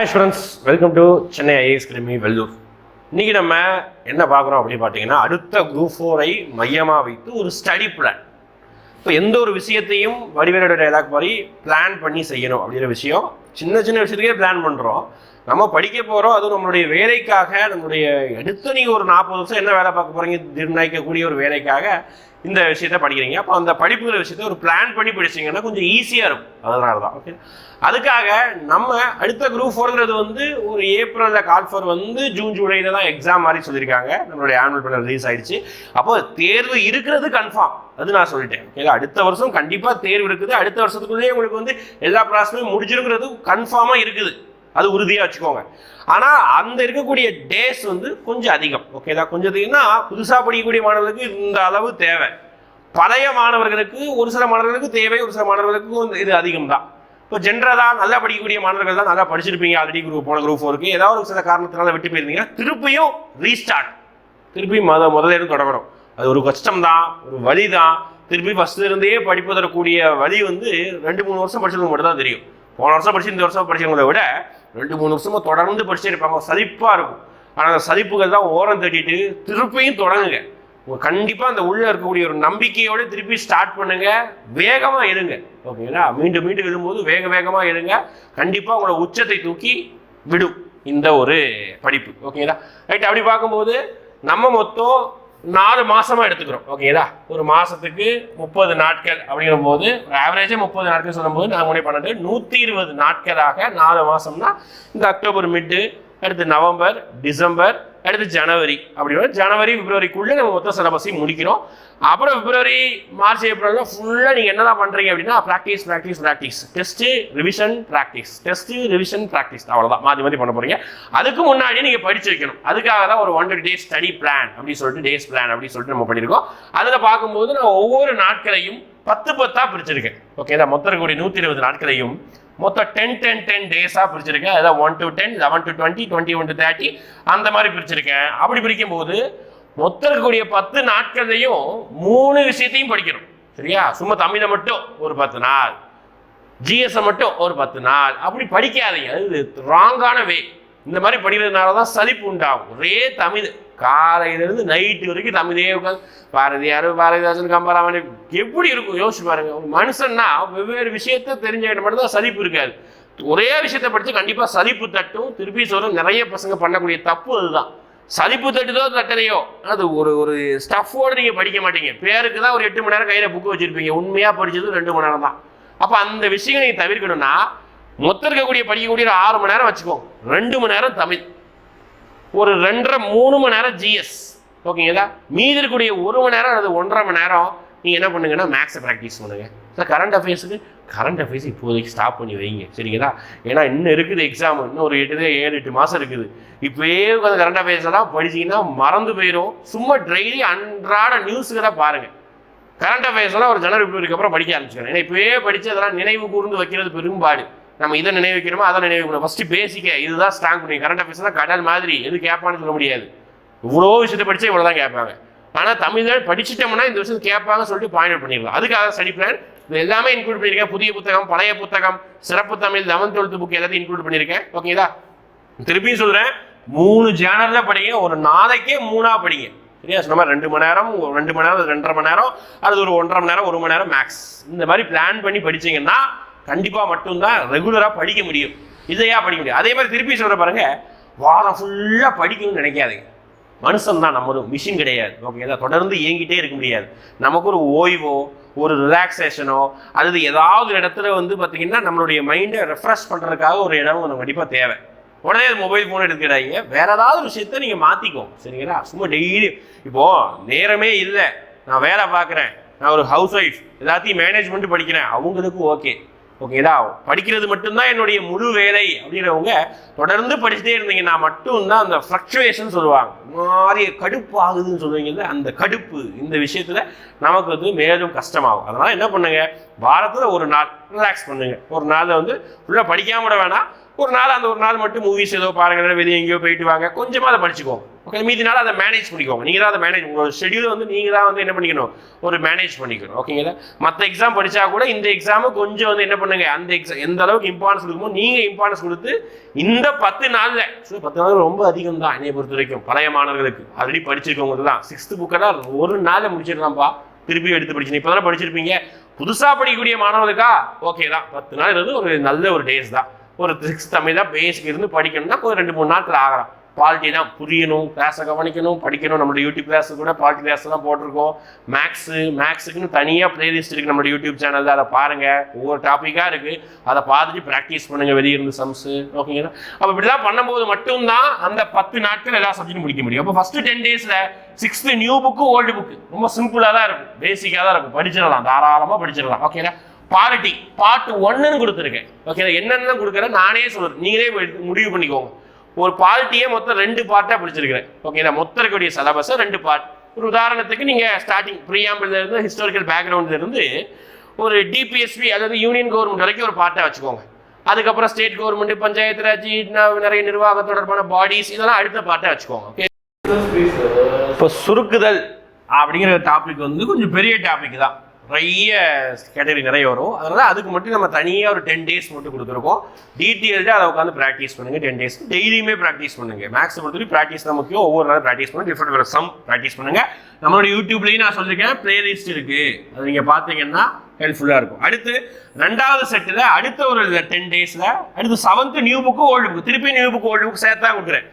Hi students welcome to Chennai IAS academy Vellore இன்றைக்கி நம்ம என்ன பார்க்குறோம் அப்படின்னு பார்த்தீங்கன்னா அடுத்த குரூப் ஃபோரை மையமாக வைத்து ஒரு ஸ்டடி பிளான் இப்போ எந்த ஒரு விஷயத்தையும் வடிவேலோட டைலாக் மாதிரி பிளான் பண்ணி செய்யணும் அப்படிங்கிற விஷயம் சின்ன சின்ன விஷயத்துக்கே பிளான் பண்ணுறோம் நம்ம படிக்க போகிறோம் அதுவும் நம்மளுடைய வேலைக்காக நம்மளுடைய அடுத்து நீங்கள் ஒரு நாற்பது வருஷம் என்ன வேலை பார்க்க போகிறீங்க நிர்ணயிக்கக்கூடிய ஒரு வேலைக்காக இந்த விஷயத்த படிக்கிறீங்க. அப்போ அந்த படிப்புங்கிற விஷயத்த ஒரு பிளான் பண்ணி படிச்சீங்கன்னா கொஞ்சம் ஈஸியாக இருக்கும். அதனால தான் ஓகே அதுக்காக நம்ம அடுத்த குரூப் ஃபோருங்கிறது வந்து ஒரு ஏப்ரலில் கால்ஃபர் வந்து ஜூன் ஜூலையில் தான் எக்ஸாம் மாதிரி சொல்லியிருக்காங்க. நம்மளுடைய ஆனுவல் பிளான் ரிலீஸ் ஆயிடுச்சு. அப்போ தேர்வு இருக்கிறது கன்ஃபார்ம் அது நான் சொல்லிட்டேன். ஓகேங்களா அடுத்த வருஷம் கண்டிப்பாக தேர்வு இருக்குது. அடுத்த வருஷத்துக்குள்ளேயே உங்களுக்கு வந்து எல்லா ப்ராசஸுமே முடிஞ்சிருக்கிறது கன்ஃபார்மாக இருக்குது. அது உறுதியாக வச்சுக்கோங்க. ஆனால் அந்த இருக்கக்கூடிய டேஸ் வந்து கொஞ்சம் அதிகம். ஓகேதா கொஞ்சம் அதிகம்னா புதுசாக படிக்கக்கூடிய மாணவர்களுக்கு இந்த அளவு தேவை. பழைய மாணவர்களுக்கு ஒரு சில மாணவர்களுக்கு தேவை ஒரு சில மாணவர்களுக்கு இது அதிகம் தான் இப்போ ஜென்ரலாக நல்லா படிக்கக்கூடிய மாணவர்கள் தான் நல்லா படிச்சிருப்பீங்க ஆல்ரெடி குரூப் போன குரூப் ஃபோருக்கு ஏதாவது ஒரு சில காரணத்தினால விட்டு போயிருந்தீங்க திருப்பியும் ரீஸ்டார்ட் திருப்பி மொத முதல்ல இருந்து தொடங்கணும். அது ஒரு கஷ்டம் தான் ஒரு வழி தான் திருப்பி ஃபஸ்ட்டு இருந்தே படிப்பதற்கூடிய வழி வந்து ரெண்டு மூணு வருஷம் படிச்சவங்க மட்டும் தான் தெரியும். போன வருஷம் படிச்சு இந்த வருஷம் படிச்சவங்களை விட ரெண்டு மூணு வருஷமாக தொடர்ந்து படிச்சிருப்பாங்க. சலிப்பாக இருக்கும். ஆனால் அந்த சலிப்புகள் தான் ஓரம் தட்டிட்டு திருப்பியும் தொடங்குங்க. கண்டிப்பாக அந்த உள்ளே இருக்கக்கூடிய ஒரு நம்பிக்கையோடு திருப்பி ஸ்டார்ட் பண்ணுங்க. வேகமாக இருங்க ஓகேங்களா? மீண்டும் மீண்டும் விடும்போது வேக வேகமாக இருங்க கண்டிப்பாக உங்களோட உச்சத்தை தூக்கி விடும். இந்த ஒரு படிப்பு. ஓகேங்களா? ரைட் அப்படி பார்க்கும்போது நம்ம மொத்தம் நாலு மாசமா எடுத்துக்கிறோம். ஓகேங்களா ஒரு மாசத்துக்கு முப்பது நாட்கள் அப்படிங்கிற போது ஆவரேஜா முப்பது நாட்கள் சொல்லும்போது நாங்கள் முடிவு பண்ணிட்டு நூற்றி இருபது நாட்களாக நாலு மாசம்னா இந்த அக்டோபர் மிட்டு அடுத்து நவம்பர் டிசம்பர் அடுத்து ஜனவரி. அப்படின்னா ஜனவரி பிப்ரவரிக்குள்ளே நம்ம மொத்த சிலபஸையும் முடிக்கிறோம். அப்புறம் பிப்ரவரி மார்ச் ஏப்ரலில் ஃபுல்லாக நீங்கள் என்னதான் பண்ணுறீங்க அப்படின்னா practice practice practice test revision practice test revision practice அவ்வளோதான் மாற்றி மாற்றி பண்ண போகிறீங்க அதுக்கு முன்னாடி நீங்கள் படிச்சு வைக்கணும். அதுக்காக தான் ஒரு ஒன் டே ஸ்டடி பிளான் அப்படின்னு சொல்லிட்டு டேஸ் பிளான் அப்படின்னு சொல்லிட்டு நம்ம பண்ணியிருக்கோம். அதில் பார்க்கும்போது நான் ஒவ்வொரு நாட்களையும் பத்து பத்தாக பிரிச்சிருக்கேன். ஓகே தான் மொத்தம் இருக்கக்கூடிய நூற்றி இருபது நாட்களையும் மொத்தம் டென் டென் டென் டேஸாக பிரிச்சிருக்கேன். அதாவது one to ten eleven to twenty twenty one to thirty அந்த மாதிரி பிரிச்சிருக்கேன். அப்படி பிரிக்கும் போது மொத்தம் இருக்கக்கூடிய பத்து நாட்களையும் மூணு விஷயத்தையும் படிக்கணும். சரியா? சும்மா தமிழை மட்டும் ஒரு பத்து நாள் ஜிஎஸ்ஸை மட்டும் ஒரு பத்து நாள். அப்படி படிக்காதீங்க. அது ராங்கான வே இந்த மாதிரி படிக்கிறதுனால தான் சலிப்பு உண்டாகும். ஒரே தமிழ். காலையிலேருந்து நைட்டு வரைக்கும் தமிழே உட்காந்து பாரதியார் பாரதிதாசன் கம்பராமன் எப்படி இருக்கும்? யோசிச்சு பாருங்க. ஒரு மனுஷன்னா வெவ்வேறு விஷயத்த தெரிஞ்சுக்கிட்ட மட்டும் தான் சலிப்பு இருக்காது. ஒரே விஷயத்த படித்து கண்டிப்பாக சலிப்பு தட்டும். திருப்பி சொல்லும் நிறைய பசங்க பண்ணக்கூடிய தப்பு அதுதான். சலிப்பு தட்டுதோ தட்டலையோ அது ஒரு ஒரு ஸ்டஃப்போடு நீங்கள் படிக்க மாட்டீங்க. பேருக்கு தான் ஒரு எட்டு மணி நேரம் கையில் புக்கு வச்சுருப்பீங்க. உண்மையாக படித்தது ரெண்டு மணி நேரம் தான். அப்போ அந்த விஷயங்களை நீங்கள் தவிர்க்கணும்னா மொத்தம் இருக்கக்கூடிய படிக்கக்கூடிய ஒரு ஆறு மணி நேரம் வச்சுக்கோங்க. ரெண்டு மணி நேரம் தமிழ். ஒரு ரெண்டரை மூணு மணி நேரம் ஜிஎஸ் ஓகேங்களா? மீதி இருக்கக்கூடிய ஒரு மணி நேரம் அல்லது ஒன்றரை மணி நேரம் நீங்கள் என்ன பண்ணுங்கன்னா மேக்ஸை ப்ராக்டிஸ் பண்ணுங்க. சார் கரண்ட் அஃபேர்ஸுக்கு கரண்ட் அஃபேர்ஸ் இப்போதைக்கு ஸ்டாப் பண்ணி வைங்க. சரிங்களா? ஏன்னா இன்னும் இருக்குது எக்ஸாம் இன்னும் ஒரு எட்டு ஏழு எட்டு மாதம் இருக்குது. இப்போயே உட்காந்து கரண்ட் அஃபேர்ஸ் எல்லாம் படிச்சீங்கன்னா மறந்து போயிடும் சும்மா டெய்லி அன்றாட நியூஸுக்கு தான் பாருங்கள் கரண்ட் அஃபேர்ஸ்லாம் ஒரு ஜனவரி பிப்ரவரிக்கு அப்புறம் படிக்க ஆரம்பிச்சுக்கிறேன் ஏன்னா இப்போயே படித்து அதெல்லாம் நினைவு கூர்ந்து வைக்கிறது பெரும்பாடு. நம்ம இதை நினைவு வைக்கிறோமோ அதை நினைவு வைக்கணும்? ஃபஸ்ட்டு பேசிக்க இதுதான் ஸ்ட்ராங் பண்ணி கரண்ட் அஃபேர்ஸ் தான் கடல் மாதிரி எது கேட்பான்னு சொல்ல முடியாது. இவ்வளோ விஷயத்தை படித்தா இவ்வளோ தான் கேட்பாங்க. ஆனால் தமிழ் படிச்சிட்டோம்னா இந்த விஷயத்தை கேட்பாங்க சொல்லிட்டு பாயிண்ட் அவுட் பண்ணிடலாம். அதுக்காக ஸ்டடி பிளான் இது எல்லாமே இன்க்ளூட் பண்ணியிருக்கேன். புதிய புத்தகம் பழைய புத்தகம் சிறப்பு தமிழ் லெவன்த் டுவெல்த் புக் எல்லாத்தையும் இன்க்ளூட் பண்ணியிருக்கேன். ஓகேங்களா திருப்பியும் சொல்கிறேன் மூணு ஜேனரில் படிங்க. ஒரு நாளைக்கே மூணாக படிங்க. சரியா? சொன்ன மாதிரி ரெண்டு மணி நேரம் ஒரு ரெண்டு மணி நேரம் ரெண்டரை மணி நேரம் அது ஒரு ஒன்றரை மணி நேரம் ஒரு மணி நேரம் மேக்ஸ் இந்த மாதிரி பிளான் பண்ணி படிச்சீங்கன்னா கண்டிப்பாக மட்டும்தான் ரெகுலராக படிக்க முடியும். இதையா படிக்க முடியும். அதே மாதிரி திருப்பி சொல்கிற பாருங்க வாரம் ஃபுல்லாக படிக்கணும்னு நினைக்காதுங்க. மனுஷன் தான் நம்ம ஒரு மிஷின் கிடையாது ஓகேங்களா தொடர்ந்து இயங்கிட்டே இருக்க முடியாது. நமக்கு ஒரு ஓய்வோ ஒரு ரிலாக்ஸேஷனோ அல்லது ஏதாவது இடத்துல வந்து பார்த்தீங்கன்னா நம்மளுடைய மைண்டை ரெஃப்ரெஷ் பண்ணுறதுக்காக ஒரு இடம் நமக்கு கண்டிப்பாக தேவை. உடனே மொபைல் ஃபோன் எடுத்துக்கிறாங்க வேற ஏதாவது விஷயத்த நீங்கள் மாற்றிக்கோ சரிங்களா? சும்மா டெய்லி இப்போ நேரமே இல்லை. நான் வேலை பார்க்குறேன். நான் ஒரு ஹவுஸ் ஒய்ஃப் எல்லாத்தையும் மேனேஜ்மெண்ட் படிக்கிறேன். அவங்களுக்கு ஓகே ஓகேதா படிக்கிறது மட்டும்தான் என்னுடைய முழு வேலை அப்படிங்கிறவங்க தொடர்ந்து படிச்சுட்டே இருந்தீங்கன்னா மட்டும்தான் அந்த ஃப்ளக்சுவேஷன் சொல்லுவாங்க. மாறிய கடுப்பு ஆகுதுன்னு சொல்லுவீங்கல்ல அந்த கடுப்பு இந்த விஷயத்துல நமக்கு வந்து மேலும் கஷ்டமாகும். அதனால என்ன பண்ணுங்க? வாரத்தில் ஒரு நாள் ரிலாக்ஸ் பண்ணுங்க. ஒரு நாளில் வந்து ஃபுல்லாக படிக்காம விட வேணாம். ஒரு நாள் அந்த ஒரு நாள் மட்டும் மூவிஸ் ஏதோ பாருங்க வெளியே எங்கேயோ போயிட்டு வாங்க. கொஞ்சமாக அதை படிச்சுக்கோங்க. ஓகே மீதி நாள் அதை மேனேஜ் பண்ணிக்கோங்க. நீங்கள் தான் அதை மேனேஜ் உங்களோட ஷெடியூல் வந்து நீங்கள் தான் வந்து என்ன பண்ணிக்கணும்? ஒரு மேனேஜ் பண்ணிக்கணும். ஓகேங்களா மற்ற எக்ஸாம் படித்தா கூட இந்த எக்ஸாமு கொஞ்சம் வந்து என்ன பண்ணுங்க? அந்த எக்ஸாம் எந்த அளவுக்கு இம்பார்ட்டன்ஸ் கொடுக்குமோ நீங்கள் இம்பார்ட்டன்ஸ் கொடுத்து இந்த பத்து நாளில் ஸோ பத்து நாள் ரொம்ப அதிகம் தான் என்னை பொறுத்த வரைக்கும் பழைய மாணவர்களுக்கு. ஆல்ரெடி படிச்சிருக்கவங்க தான். சிக்ஸ்த்து புக்கெல்லாம் ஒரு நாளில் முடிச்சிடலாம்ப்பா. திருப்பி எடுத்து படிச்சு இப்போ தானே படிச்சிருப்பீங்க? புதுசாக படிக்கக்கூடிய மாணவர்களுக்கா? ஓகே தான். பத்து நாள் இருந்து ஒரு நல்ல ஒரு டேஸ் தான். ஒரு சிக்ஸ் தமிழ் தான் பேசிக் இருந்து படிக்கணும்னா ஒரு ரெண்டு மூணு நாட்கள் ஆகலாம். பாலிட்டி தான் புரியணும் கிளாஸை கவனிக்கணும் படிக்கணும். நம்மளோட யூடியூப் கிளாஸ் கூட பாலிட்டி கிளாஸ் தான் போட்டிருக்கோம். மேக்ஸு மேக்ஸுக்குன்னு தனியாக ப்ளேலிஸ்ட் இருக்குது நம்மளோட யூடியூப் சேனலில் அதை பாருங்கள் ஒவ்வொரு டாப்பிக்காக இருக்குது அதை பார்த்துட்டு ப்ராக்டிஸ் பண்ணுங்கள் வெளியே இருந்து சம்ஸு ஓகேங்களா அப்போ இப்படி தான் பண்ணும்போது மட்டும்தான் அந்த பத்து நாட்கள் எல்லா சப்ஜெக்டும் முடிக்க முடியும். அப்போ ஃபஸ்ட்டு டென் டேஸில் sixth new book old book ரொம்ப சிம்பிளாக தான் இருக்கும். பேசிக்காக தான் இருக்கும். படிச்சிடலாம். தாராளமாக படிச்சிடலாம். ஓகேங்களா பாலிட்டி பார்ட் ஒன்னுன்னு கொடுத்துருக்கேன். ஓகே என்னென்ன கொடுக்குறேன் நானே சொல்கிறேன் நீங்களே முடிவு பண்ணிக்கோங்க. ஒரு பாலிட்டியே மொத்தம் ரெண்டு பார்ட்டாக பிடிச்சிருக்கிறேன். ஓகேங்களா மொத்தம் இருக்கக்கூடிய சிலபஸை ரெண்டு பார்ட் ஒரு உதாரணத்துக்கு நீங்கள் ஸ்டார்டிங் ப்ரீஆம்பிள் இருந்து ஹிஸ்டாரிக்கல் பேக்ரவுண்ட்ல இருந்து ஒரு டிபிஎஸ்பி அதாவது யூனியன் கவர்மெண்ட் வரைக்கும் ஒரு பார்ட்டாக வச்சுக்கோங்க. அதுக்கப்புறம் ஸ்டேட் கவர்மெண்ட் பஞ்சாயத்து ராஜ் நிறைய நிர்வாக தொடர்பான பாடிஸ் இதெல்லாம் அடுத்த பார்ட்டாக வச்சுக்கோங்க. ஓகே இப்போ சுருக்குதல் அப்படிங்கிற டாபிக் வந்து கொஞ்சம் பெரிய டாபிக் தான். நிறைய கேட்டகரி நிறைய வரும். அதனால அதுக்கு மட்டும் நம்ம தனியாக ஒரு டென் டேஸ் மட்டும் கொடுத்துருக்கோம். டீட்டெயில்டாக அதை உட்காந்து ப்ராக்டிஸ் பண்ணுங்க டென் டேஸ் டெய்லியுமே ப்ராக்டிஸ் பண்ணுங்கள் மேக்ஸ் பொறுத்தவரைக்கும் ப்ராக்டிஸ் தான் முக்கியம். ஒவ்வொரு நாளும் ப்ராக்டிஸ் பண்ணுங்கள் டிஃப்ரெண்ட் சம் ப்ராக்டிஸ் பண்ணுங்கள் நம்மளோட யூடியூப்லேயும் நான் சொல்லியிருக்கேன் பிளேலிஸ்ட் இருக்குது அது நீங்கள் பார்த்தீங்கன்னா ஹெல்ப்ஃபுல்லாக இருக்கும். அடுத்து ரெண்டாவது செட்டில் அடுத்த ஒரு டென் டேஸில் அடுத்து seventh new book old book திருப்பி நியூ புக் ஓல்டு புக் சேர்த்தா கொடுக்குறேன்.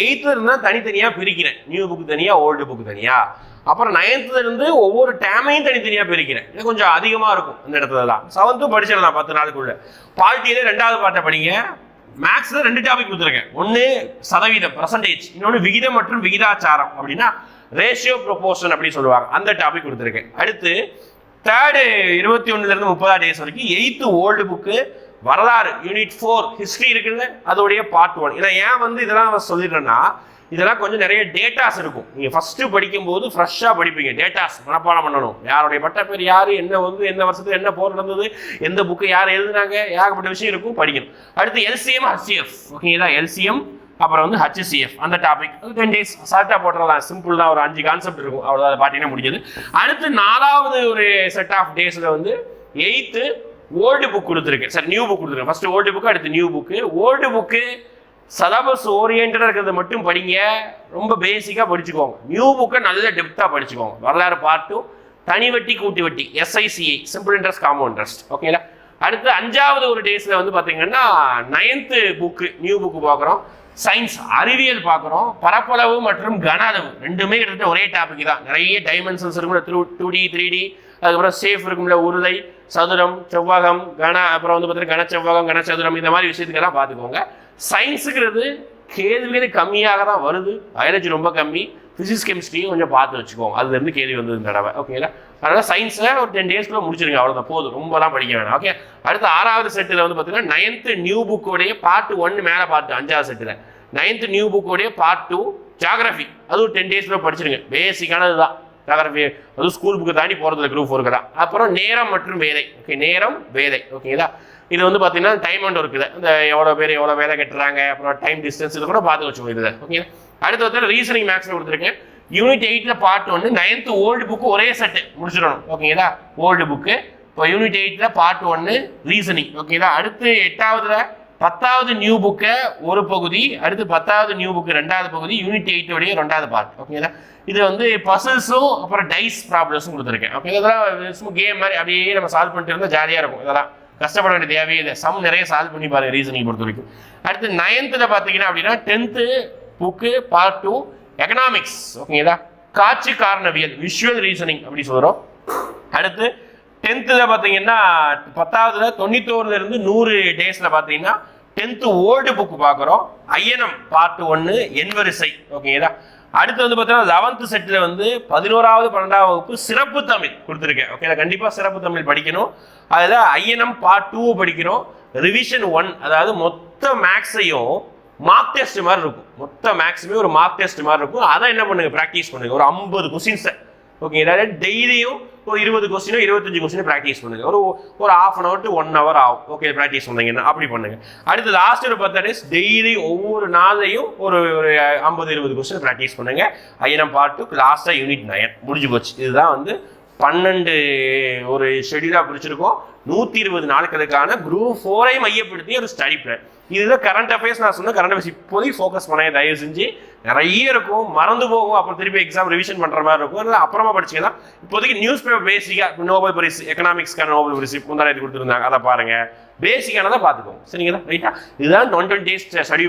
எயித்து இருந்தால் தனித்தனியாக பிரிக்கிறேன். நியூ புக்கு தனியாக ஓல்டு புக்கு தனியாக அப்புறம் நைன்த்துலேருந்து ஒவ்வொரு டேமையும் தனித்தனியாக பிரிக்கிறேன். இது கொஞ்சம் அதிகமாக இருக்கும் இந்த இடத்துல தான். செவன்த்தும் படிச்சிடலாம் பத்து நாளுக்குள்ள. பால்ட்டியில ரெண்டாவது பாட்டை படிங்க. மேக்ஸில் ரெண்டு டாபிக் கொடுத்துருக்கேன். ஒன்று சதவீதம் பர்சன்டேஜ் இன்னொன்று விகிதம் மற்றும் விகிதாச்சாரம் அப்படின்னா ரேஷியோ ப்ரொபோஷன் அப்படின்னு சொல்லுவாங்க. அந்த டாபிக் கொடுத்துருக்கேன். அடுத்து தேர்டு இருபத்தி ஒன்றுலேருந்து முப்பதாம் டேஸ் வரைக்கும் எயித்து ஓல்டு புக்கு வரலாறு யூனிட் ஃபோர் ஹிஸ்ட்ரி இருக்குல்ல அதோடைய பார்ட் ஒன் இதை ஏன் வந்து இதெல்லாம் சொல்லிடுறேன்னா இதெல்லாம் கொஞ்சம் நிறைய டேட்டாஸ் இருக்கும். நீங்கள் ஃபஸ்ட்டு படிக்கும்போது ஃப்ரெஷ்ஷாக படிப்பீங்க டேட்டாஸ் மனப்பாடம் பண்ணணும். யாருடைய பட்ட பேர் யார் என்ன வந்து எந்த வருஷத்துக்கு என்ன போர் நடந்தது எந்த புக்கு யார் எழுதுனாங்க ஏகப்பட்ட விஷயம் இருக்கும் படிக்கணும். அடுத்து எல்சிஎம் ஹச்சிஎஃப் ஓகேங்களா எல்சிஎம் அப்புறம் வந்து ஹச்சிசிஎஃப் அந்த டாபிக் டென் டேஸ் சால்ட்டாக போட்டுறலாம். சிம்பிள் தான். ஒரு அஞ்சு கான்செப்ட் இருக்கும். அவ்வளோ அதை பார்த்தீங்கன்னா முடிஞ்சது. அடுத்து நாலாவது ஒரு செட் ஆஃப் டேஸில் வந்து எயித்து ஓல்டு புக் கொடுத்துருக்கேன். சார் நியூ புக் கொடுத்துருக்கேன். ஃபஸ்ட்டு ஓல்டு புக்கு அடுத்து நியூ புக்கு ஓல்டு புக்கு சதாபஸ் ஓரியன்டாக இருக்கிறத மட்டும் படிங்க. ரொம்ப பேசிக்காக படிச்சுக்கோங்க. நியூ புக்கை நல்ல டெப்த்தாக படிச்சுக்கோங்க. வரலாறு பார்ட்டும் தனி வட்டி கூட்டி வட்டி. S I C I simple interest compound interest ஓகேங்களா அடுத்து அஞ்சாவது ஒரு டேஸில் வந்து பார்த்தீங்கன்னா நைன்த்து புக்கு நியூ புக்கு பார்க்குறோம் சயின்ஸ் அறிவியல் பார்க்குறோம் பரப்பளவு மற்றும் கன அளவு. ரெண்டுமே கிட்டத்தட்ட ஒரே டாபிக் தான். நிறைய டைமென்ஷன்ஸ் இருக்கும்ல. Through two D three D அதுக்கப்புறம் சேஃப் இருக்கும்ல. உருளை சதுரம் செவ்வகம் கன. அப்புறம் வந்து பார்த்தீங்கன்னா கனச்செவ்வகம் கனச்சதுரம். இந்த மாதிரி விஷயத்துக்கெல்லாம் பார்த்துக்கோங்க சயின்ஸுங்கிறது கேள்விகள் கம்மியாக தான் வருது. பயாலஜி ரொம்ப கம்மி. ஃபிசிக்ஸ் கெமிஸ்ட்ரியும் கொஞ்சம் பார்த்து வச்சுக்கோங்க. அதுலேருந்து கேள்வி வந்தது இந்த தடவை. ஓகேங்களா அதனால் சயின்ஸில் ஒரு டென் டேஸ்க்குள்ளே முடிச்சிருங்க. அவ்வளோதான் போதும். ரொம்பலாம் படிக்க வேணாம். ஓகே அடுத்து ஆறாவது செட்டில் வந்து பார்த்தீங்கன்னா நைன்த்து நியூ புக்கோடைய பார்ட் ஒன்று மேலே பார்ட் அஞ்சாவது செட்டில் நைன்த்து நியூ புக்கோடைய பார்ட் டூ ஜாகிரஃபி அதுவும் டென் டேஸ்க்குள்ளே படிச்சிருங்க. பேசிக்கானது தான் ஜாகிரஃபி அதுவும் ஸ்கூல் புக்கு தாண்டி போகிறதுல குரூப் ஃபோருக்கு தான். அப்புறம் நேரம் மற்றும் வேலை. ஓகே நேரம் வேலை. ஓகேங்களா இது வந்து பார்த்தீங்கன்னா டைம் அண்ட் இருக்குது. இந்த எவ்வளோ பேர் எவ்வளோ வேலை கட்டுறாங்க அப்புறம் டைம் டிஸ்டன்ஸ் இது கூட பார்த்து வச்சு இதில். ஓகே அடுத்து வந்து ரீசனிங் மேக்ஸ் கொடுத்துருக்கேன். யூனிட் எயிட்டில் பார்ட் ஒன்று நைன்த்து ஓல்டு புக்கு ஒரே செட்டு முடிச்சிடணும். ஓகேங்களா ஓல்டு புக்கு இப்போ யூனிட் எயிட்டில் பார்ட் ஒன்று ரீசனிங் ஓகேங்களா அடுத்து எட்டாவதுல பத்தாவது நியூ புக்கை ஒரு பகுதி அடுத்து பத்தாவது நியூ புக்கு ரெண்டாவது பகுதி யூனிட் எயிட்டோடைய ரெண்டாவது பார்ட் ஓகேங்களா இது வந்து பசில்ஸும் அப்புறம் டைஸ் ப்ராப்ளம்ஸும் கொடுத்துருக்கேன். ஓகே இதெல்லாம் கேம் மாதிரி அப்படியே நம்ம சால்வ் பண்ணிட்டு இருந்தால் ஜாலியாக இருக்கும். இதெல்லாம். கஷ்டப்பட வேண்டிய தேவையே இல்லை. சம் நிறைய சால்வ் பண்ணி பாருங்க ரீசனிங் பொறுத்த வரைக்கும் அடுத்து நைன்த்தில் பார்த்தீங்கன்னா அப்படின்னா tenth book part two economics ஓகேங்களா காட்சி காரணவியல் விஷுவல் ரீசனிங் அப்படி சொல்கிறோம் அடுத்து டென்த்தில் பார்த்தீங்கன்னா பத்தாவதுல தொண்ணூத்தோருலேருந்து நூறு டேஸில் பார்த்தீங்கன்னா டென்த்து ஓல்டு புக் பார்க்குறோம். ஐயனம் பார்ட் ஒன்று எண்வரிசை. ஓகேங்களா அடுத்து வந்து பார்த்தீங்கன்னா லெவன்த்து செட்டில் வந்து பதினோராவது பன்னெண்டாவது வகுப்பு சிறப்பு தமிழ் கொடுத்துருக்கேன். ஓகே கண்டிப்பாக சிறப்பு தமிழ் படிக்கணும். அதில் ஐஎன்எம் பார்ட் டூ படிக்கிறோம் ரிவிஷன் ஒன் அதாவது மொத்த மேக்ஸையும் மார்க் டெஸ்ட் மாதிரி இருக்கும். மொத்த மேக்ஸுமே ஒரு மார்க் டெஸ்ட் மாதிரி இருக்கும். அதை என்ன பண்ணுங்க ப்ராக்டிஸ் பண்ணுங்க. ஒரு ஐம்பது கொஸ்டின்ஸை ஓகே அதாவது டெய்லியும் ஒரு இருபது கொஸ்டினோ இருபத்தஞ்சு கொஸ்டினோ ப்ராக்டிஸ் பண்ணுங்க. ஒரு ஒரு half an hour to one hour ஆகும். ஓகே ப்ராக்டிஸ் பண்ணீங்கன்னா அப்படி பண்ணுங்க. அடுத்து லாஸ்ட் ஒரு பத்து டேஸ் டெய்லி ஒவ்வொரு நாளையும் ஒரு ஒரு ஐம்பது இருபது கொஸ்டின் ப்ராக்டிஸ் பண்ணுங்க. ஐயனம் பார்ட்டு லாஸ்ட்டாக யூனிட் நயன் முடிஞ்சு போச்சு. இதுதான் வந்து பன்னெண்டு ஒரு ஷெடியூலாக பிடிச்சிருக்கோம். நூற்றி இருபது நாட்களுக்கான குரூப் ஃபோரை மையப்படுத்தி ஒரு ஸ்டடி பிளான் இதுதான் கரண்ட் அஃபேர்ஸ் நான் சொன்ன கரண்ட் அஃபேர்ஸ் இப்போதைக்கு ஃபோக்கஸ் பண்ண தயவு செஞ்சு. நிறைய இருக்கும் மறந்து போகும் அப்புறம் திருப்பி எக்ஸாம் ரிவிஷன் பண்ணுற மாதிரி இருக்கும். அதனால் அப்புறமா படிச்சுக்கலாம். இப்போதைக்கு நியூஸ் பேப்பர் பேசிக்காக நோபல் பரிசு எக்கனாமிக்ஸ்க்கான நோபல் பரிசு முந்தானத்து கொடுத்துருந்தாங்க. அதை பாருங்கள் பேசிக்கானதை பார்த்துக்கோங்க. சரிங்களா? ரைட்டா இதுதான் one twenty days study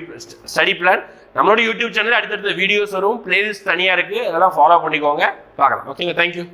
study plan நம்மளோட யூடியூப் சேனல் அடுத்தடுத்த வீடியோஸ் வரும். பிளேலிஸ்ட் தனியாக இருக்குது அதெல்லாம் ஃபாலோ பண்ணிக்கோங்க. பார்க்கலாம். ஓகேங்க தேங்க்யூ